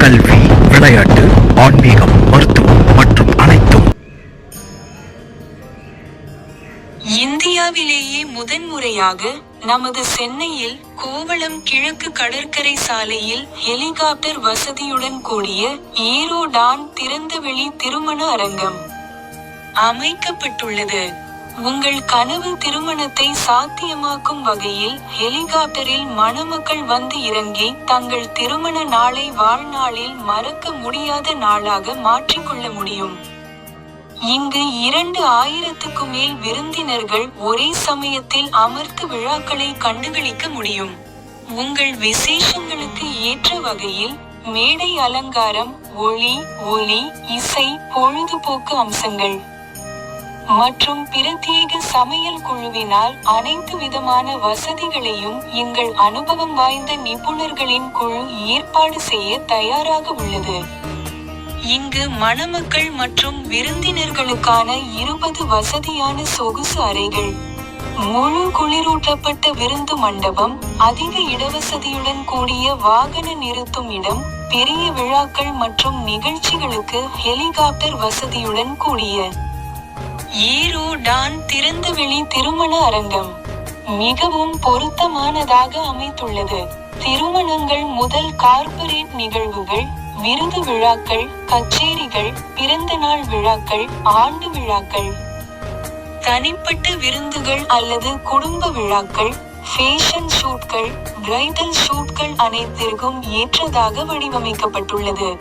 கல்வி விளையாட்டு ஆன்மீகம் மருத்துவம் மற்றும் அனைத்தும். இந்தியாவிலேயே முதன்முறையாக நமது சென்னையில் கோவளம் கிழக்கு கடற்கரை சாலையில் ஹெலிகாப்டர் வசதியுடன் கூடிய ஈரோடான் திறந்தவெளி திருமண அரங்கம் அமைக்கப்பட்டுள்ளது. உங்கள் கனவு திருமணத்தை சாத்தியமாக்கும் வகையில் ஹெலிகாப்டரில் மணமக்கள் வந்து இறங்கி தங்கள் திருமண நாளை வாழ்நாளில் மறக்க முடியாத நாளாக மாற்றிக்கொள்ள முடியும். இங்கு இரண்டு ஆயிரத்துக்கும் மேல் விருந்தினர்கள் ஒரே சமயத்தில் அமர்த்து விழாக்களை கண்டுகளிக்க முடியும். உங்கள் விசேஷங்களுக்கு ஏற்ற வகையில் மேடை அலங்காரம் ஒளி ஒலி இசை பொழுதுபோக்கு அம்சங்கள். மற்றும் பிரத்யேக சமையல் குழுவினால் அனைத்து விதமான வசதிகளையும் எங்கள் அனுபவம் வாய்ந்த நிபுணர்களின் குழு ஏற்பாடு செய்ய தயாராக உள்ளது. இங்கு மணமக்கள் மற்றும் விருந்தினர்களுக்கான இருபது வசதியான சொகுசு அறைகள் முழு குளிரூட்டப்பட்ட விருந்து மண்டபம் அதிக இடவசதியுடன் கூடிய வாகன நிறுத்தும் இடம் பெரிய விழாக்கள் மற்றும் நிகழ்ச்சிகளுக்கு ஹெலிகாப்டர் வசதியுடன் கூடிய ஈரோடான் திறந்தவெளி திருமண அரங்கம். மிகவும் பொருத்தமானதாக அமைத்துள்ளது. திருமணங்கள் முதல் கார்ப்பரேட் நிகழ்வுகள் விருது விழாக்கள் கச்சேரிகள் பிறந்த நாள் விழாக்கள் ஆண்டு விழாக்கள். தனிப்பட்ட விருந்துகள் அல்லது குடும்ப விழாக்கள் ஃபேஷன் ஷூட்கள் பிரைடல் ஷூட்கள் அனைத்திற்கும் ஏற்றதாக வடிவமைக்கப்பட்டுள்ளது.